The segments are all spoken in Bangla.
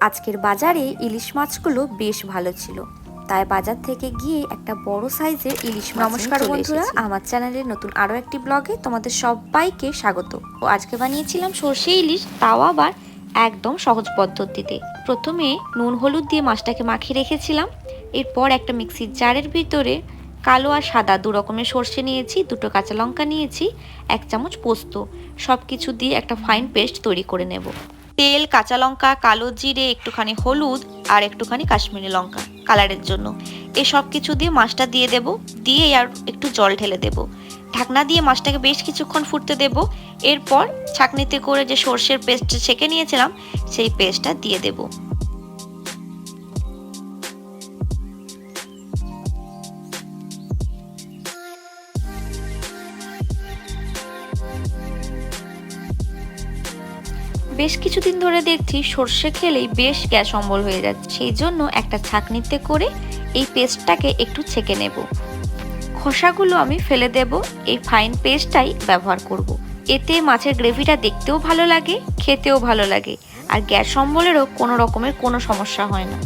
আজকের বাজারে ইলিশ মাছগুলো বেশ ভালো ছিল। তাই বাজার থেকে গিয়ে একটা বড় সাইজের ইলিশ নমস্কার বন্ধুরা আমার চ্যানেলের নতুন আরও একটি ব্লগে তোমাদের সবাইকে স্বাগত। ও আজকে বানিয়েছিলাম সর্ষে ইলিশ তাও আবার একদম সহজ পদ্ধতিতে। প্রথমে নুন হলুদ দিয়ে মাছটাকে মাখিয়ে রেখেছিলাম। এরপর একটা মিক্সির জারের ভিতরে কালো আর সাদা দু রকমের সর্ষে নিয়েছি দুটো কাঁচা লঙ্কা নিয়েছি এক চামচ পোস্ত। সব কিছু দিয়ে একটা ফাইন পেস্ট তৈরি করে নেব। তেল, কাঁচা লঙ্কা, কালো জিরে, একটুখানি হলুদ আর একটুখানি কাশ্মীরি লঙ্কা কালারের জন্য। এসব সব কিছু দিয়ে মাছটা দিয়ে দেব দিয়ে আর একটু জল ঢেলে দেব। ঢাকনা দিয়ে মাছটাকে বেশ কিছুক্ষণ ফুটতে দেব। এরপর ছাকনিতে করে যে সর্ষের পেস্ট ছেঁকে নিয়েছিলাম, সেই পেস্টটা দিয়ে দেব। বেশ কিছুদিন ধরে দেখছি সর্ষে খেলেই বেশ গ্যাস অম্বল হয়ে যাচ্ছে। সেই জন্য একটা ছাঁকনিতে করে এই পেস্টটাকে একটু ছেঁকে নেব। খোসাগুলো আমি ফেলে দেব। এই ফাইন পেস্টটাই ব্যবহার করব। এতে মাছের গ্রেভিটা দেখতেও ভালো লাগে, খেতেও ভালো লাগে। আর গ্যাস অম্বলেরও কোনো রকমের কোনো সমস্যা হয় না।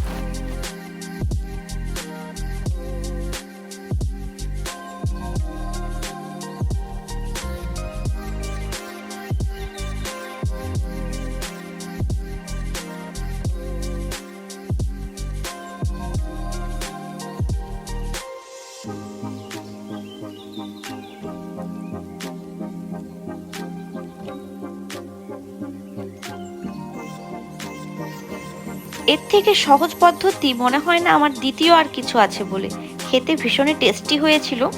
এর থেকে সহজ পদ্ধতি মনে হয় না আমার দ্বিতীয় আর কিছু আছে বলে। খেতে ভীষণই টেস্টি হয়েছিল।